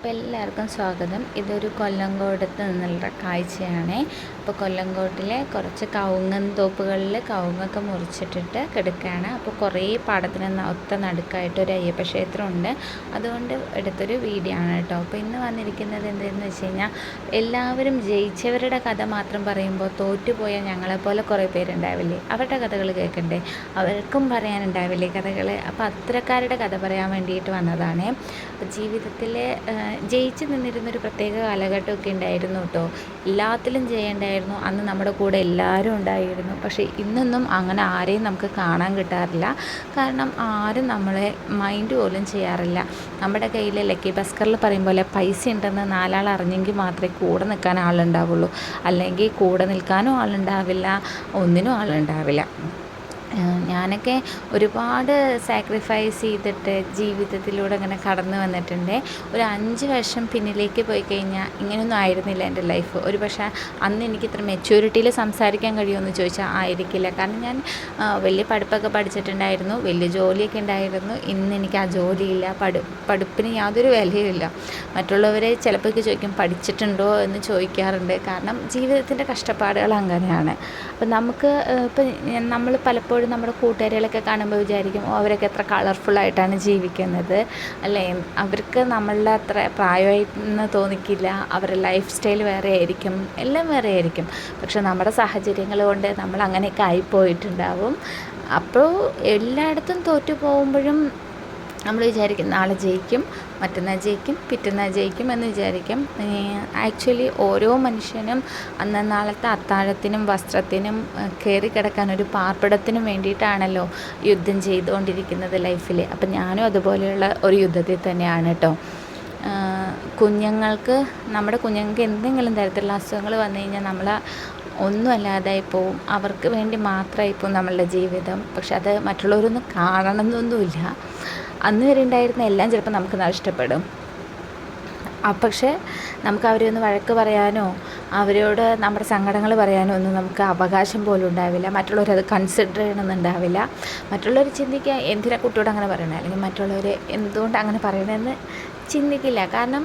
അപ്പോൾ എല്ലാവർക്കും സ്വാഗതം. ഇതൊരു കൊല്ലങ്കോടത്ത് നിന്നുള്ള കാഴ്ചയാണ്. അപ്പോൾ കൊല്ലങ്കോട്ടിലെ കുറച്ച് കവുങ്ങൻ തോപ്പുകളിൽ കവുങ്ങൊക്കെ മുറിച്ചിട്ടിട്ട് കിടക്കുകയാണ്. അപ്പോൾ കുറേ പാടത്തിന് ഒത്ത നടുക്കായിട്ട് ഒരു അയ്യപ്പ ക്ഷേത്രമുണ്ട്. അതുകൊണ്ട് എടുത്തൊരു വീഡിയോ ആണ് കേട്ടോ. അപ്പോൾ ഇന്ന് വന്നിരിക്കുന്നത് എന്തെന്ന് വെച്ച് കഴിഞ്ഞാൽ എല്ലാവരും ജയിച്ചവരുടെ കഥ മാത്രം പറയുമ്പോൾ തോറ്റുപോയ ഞങ്ങളെപ്പോലെ കുറേ പേരുണ്ടാവില്ലേ? അവരുടെ കഥകൾ കേൾക്കണ്ടേ? അവർക്കും പറയാനുണ്ടാവില്ലേ കഥകൾ അപ്പോൾ അത്തരക്കാരുടെ കഥ പറയാൻ വേണ്ടിയിട്ട് വന്നതാണ്. അപ്പോൾ ജീവിതത്തിൽ ജയിച്ച് നിന്നിരുന്നൊരു പ്രത്യേക കാലഘട്ടമൊക്കെ ഉണ്ടായിരുന്നു കേട്ടോ. എല്ലാത്തിലും ചെയ്യേണ്ടായിരുന്നു അന്ന് നമ്മുടെ കൂടെ എല്ലാവരും ഉണ്ടായിരുന്നു. പക്ഷേ ഇന്നൊന്നും അങ്ങനെ ആരെയും നമുക്ക് കാണാൻ കിട്ടാറില്ല. കാരണം ആരും നമ്മളെ മൈൻഡ് പോലും ചെയ്യാറില്ല. നമ്മുടെ കയ്യിൽ ലക്കി ബസ്കറിൽ പറയും പോലെ പൈസ ഉണ്ടെന്ന് നാലാൾ അറിഞ്ഞെങ്കിൽ മാത്രമേ കൂടെ നിൽക്കാൻ ആളുണ്ടാവുള്ളൂ. അല്ലെങ്കിൽ കൂടെ നിൽക്കാനും ആളുണ്ടാവില്ല ഒന്നിനും ആളുണ്ടാവില്ല. ഞാനൊക്കെ ഒരുപാട് സാക്രിഫൈസ് ചെയ്തിട്ട് ജീവിതത്തിലൂടെ അങ്ങനെ കടന്നു വന്നിട്ടുണ്ട്. ഒരു അഞ്ച് വർഷം പിന്നിലേക്ക് പോയി കഴിഞ്ഞാൽ ഇങ്ങനെയൊന്നും ആയിരുന്നില്ല എന്റെ ലൈഫ് ഒരു പക്ഷേ അന്ന് എനിക്ക് ഇത്ര മെച്യൂരിറ്റിയിൽ സംസാരിക്കാൻ കഴിയുമെന്ന് ചോദിച്ചാൽ ആയിരിക്കില്ല. കാരണം ഞാൻ വലിയ പഠിപ്പൊക്കെ പഠിച്ചിട്ടുണ്ടായിരുന്നു. വലിയ ജോലിയൊക്കെ ഉണ്ടായിരുന്നു. ഇന്ന് എനിക്ക് ആ ജോലിയില്ല. പഠി പഠിപ്പിന് യാതൊരു വിലയുമില്ല. മറ്റുള്ളവരെ ചിലപ്പോൾ ചോദിക്കും പഠിച്ചിട്ടുണ്ടോ? എന്ന് ചോദിക്കാറുണ്ട്. കാരണം ജീവിതത്തിന്റെ കഷ്ടപ്പാടുകൾ അങ്ങനെയാണ്. അപ്പം നമുക്ക് ഇപ്പം നമ്മൾ പലപ്പോഴും നമ്മുടെ കൂട്ടുകാരികളൊക്കെ കാണുമ്പോൾ വിചാരിക്കും അവരൊക്കെ എത്ര കളർഫുള്ളായിട്ടാണ് ജീവിക്കുന്നത്. അല്ലേ? അവർക്ക് നമ്മളുടെ അത്ര പ്രായമായിട്ടെന്ന് തോന്നിക്കില്ല. അവരുടെ ലൈഫ് സ്റ്റൈൽ വേറെ ആയിരിക്കും എല്ലാം വേറെ ആയിരിക്കും. പക്ഷെ നമ്മുടെ സാഹചര്യങ്ങൾ കൊണ്ട് നമ്മൾ അങ്ങനെയൊക്കെ ആയിപ്പോയിട്ടുണ്ടാവും അപ്പോൾ എല്ലായിടത്തും തോറ്റു പോകുമ്പോഴും നമ്മൾ വിചാരിക്കും നാളെ ജയിക്കും മറ്റന്നാൾ ജയിക്കും പിറ്റന്നാൾ ജയിക്കും എന്ന് വിചാരിക്കും. ആക്ച്വലി ഓരോ മനുഷ്യനും അന്നന്നാളത്തെ അത്താഴത്തിനും വസ്ത്രത്തിനും കയറി കിടക്കാൻ ഒരു പാർപ്പിടത്തിനും വേണ്ടിയിട്ടാണല്ലോ യുദ്ധം ചെയ്തുകൊണ്ടിരിക്കുന്നത് ലൈഫിൽ അപ്പം ഞാനും അതുപോലെയുള്ള ഒരു യുദ്ധത്തിൽ തന്നെയാണ് കേട്ടോ കുഞ്ഞുങ്ങൾക്ക് നമ്മുടെ കുഞ്ഞുങ്ങൾക്ക് എന്തെങ്കിലും തരത്തിലുള്ള അസുഖങ്ങൾ വന്നു കഴിഞ്ഞാൽ നമ്മൾ ഒന്നും അല്ലാതായി പോവും. അവർക്ക് വേണ്ടി മാത്രമായി പോവും നമ്മളുടെ ജീവിതം. പക്ഷെ അത് മറ്റുള്ളവരൊന്നും കാണണമെന്നൊന്നുമില്ല. അന്ന് വരെ ഉണ്ടായിരുന്ന എല്ലാം ചിലപ്പോൾ നമുക്ക് നഷ്ടപ്പെടും പക്ഷേ നമുക്ക് അവരെ ഒന്ന് വഴക്ക് പറയാനോ അവരോട് നമ്മുടെ സങ്കടങ്ങൾ പറയാനോ ഒന്നും നമുക്ക് അവകാശം പോലും ഉണ്ടാവില്ല. മറ്റുള്ളവരത് കൺസിഡർ ചെയ്യണമെന്നുണ്ടാവില്ല. മറ്റുള്ളവർ ചിന്തിക്കുക എന്തിനാ കുട്ടിയോട് അങ്ങനെ പറയണേ അല്ലെങ്കിൽ മറ്റുള്ളവർ എന്തുകൊണ്ട് അങ്ങനെ പറയണമെന്ന് ചിന്തിക്കില്ല. കാരണം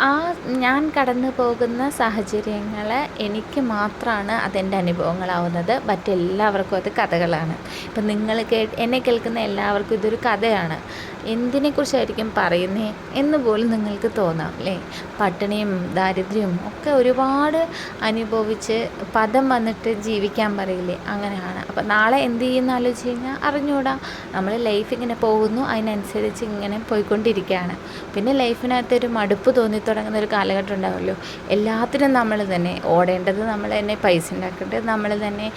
ആ ഞാൻ കടന്നു പോകുന്ന സാഹചര്യങ്ങൾ എനിക്ക് മാത്രമാണ് അതെന്റെ അനുഭവങ്ങളാവുന്നത്. മറ്റെല്ലാവർക്കും അത് കഥകളാണ്. ഇപ്പം നിങ്ങൾ കേ എന്നെ കേൾക്കുന്ന എല്ലാവർക്കും ഇതൊരു കഥയാണ്. എന്തിനെക്കുറിച്ചായിരിക്കും പറയുന്നേ എന്ന് പോലും നിങ്ങൾക്ക് തോന്നാം അല്ലേ? പട്ടിണിയും ദാരിദ്ര്യവും ഒക്കെ ഒരുപാട് അനുഭവിച്ച് പദം വന്നിട്ട് ജീവിക്കാൻ പറയില്ലേ? അങ്ങനെയാണ്. അപ്പം നാളെ എന്ത് ചെയ്യുന്ന ആലോചിച്ച് കഴിഞ്ഞാൽ അറിഞ്ഞൂടാ നമ്മൾ ലൈഫ് ഇങ്ങനെ പോകുന്നു. അതിനനുസരിച്ച് ഇങ്ങനെ പോയിക്കൊണ്ടിരിക്കുകയാണ്. പിന്നെ ലൈഫിനകത്ത് ഒരു മടുപ്പ് തോന്നി തുടങ്ങുന്ന ഒരു കാലഘട്ടം ഉണ്ടാവുമല്ലോ. എല്ലാത്തിനും നമ്മൾ തന്നെ ഓടേണ്ടത് നമ്മൾ തന്നെ പൈസ ഉണ്ടാക്കേണ്ടത് നമ്മൾ തന്നെ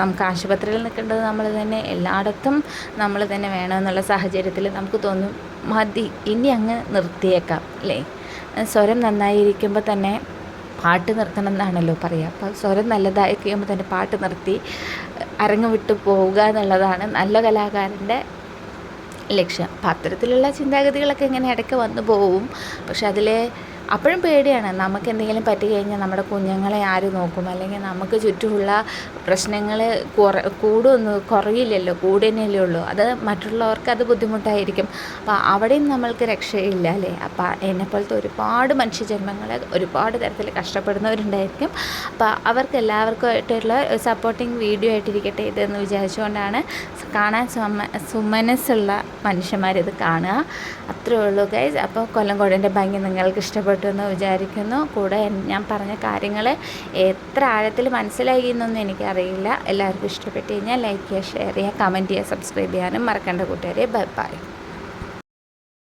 നമുക്ക് ആശുപത്രിയിൽ നിൽക്കേണ്ടത് നമ്മൾ തന്നെ എല്ലായിടത്തും നമ്മൾ തന്നെ വേണമെന്നുള്ള സാഹചര്യത്തിൽ നമുക്ക് തോന്നും മതി ഇനി അങ്ങ് നിർത്തിയേക്കാം അല്ലേ? സ്വരം നന്നായിരിക്കുമ്പോൾ തന്നെ പാട്ട് നിർത്തണം എന്നാണല്ലോ പറയുക. അപ്പോൾ സ്വരം നല്ലതായി കഴിയുമ്പോൾ തന്നെ പാട്ട് നിർത്തി അരങ്ങ് വിട്ടു പോവുക എന്നുള്ളതാണ് നല്ല കലാകാരന്റെ ലക്ഷ്യം അപ്പം അത്തരത്തിലുള്ള ചിന്താഗതികളൊക്കെ ഇങ്ങനെ ഇടയ്ക്ക് വന്നു പോവും. പക്ഷെ അതിലെ അപ്പോഴും പേടിയാണ്. നമുക്ക് എന്തെങ്കിലും പറ്റി കഴിഞ്ഞാൽ നമ്മുടെ കുഞ്ഞുങ്ങളെ ആര് നോക്കും? അല്ലെങ്കിൽ നമുക്ക് ചുറ്റുമുള്ള പ്രശ്നങ്ങൾ കുറ കൂടുമൊന്നും കുറയില്ലല്ലോ കൂടുന്നല്ലേ ഉള്ളൂ. അത് മറ്റുള്ളവർക്ക് അത് ബുദ്ധിമുട്ടായിരിക്കും. അപ്പോൾ അവിടെയും നമ്മൾക്ക് രക്ഷയില്ല അല്ലേ? അപ്പോൾ എന്നെപ്പോലത്തെ ഒരുപാട് മനുഷ്യജന്മങ്ങൾ ഒരുപാട് തരത്തിൽ കഷ്ടപ്പെടുന്നവരുണ്ടായിരിക്കും. അപ്പോൾ അവർക്ക് എല്ലാവർക്കുമായിട്ടുള്ള സപ്പോർട്ടിങ് വീഡിയോ ആയിട്ടിരിക്കട്ടെ ഇതെന്ന് വിചാരിച്ചുകൊണ്ടാണ് കാണാൻ സുമ സുമനസ്സുള്ള മനുഷ്യന്മാരിത് കാണുക. അത്രേ ഉള്ളൂ ഗൈസ് അപ്പോൾ കൊല്ലംകോടിന്റെ ഭംഗി നിങ്ങൾക്ക് ഇഷ്ടപ്പെട്ടു എന്ന് വിചാരിക്കുന്നു. കൂടെ ഞാൻ പറഞ്ഞ കാര്യങ്ങൾ എത്ര ആഴത്തിൽ മനസ്സിലായി എന്നൊന്നും എനിക്കറിയില്ല. എല്ലാവർക്കും ഇഷ്ടപ്പെട്ട് കഴിഞ്ഞാൽ ലൈക്ക് ചെയ്യുക ഷെയർ ചെയ്യുക കമന്റ് ചെയ്യുക സബ്സ്ക്രൈബ് ചെയ്യാനും മറക്കേണ്ട കൂട്ടുകാരെ. Bye bye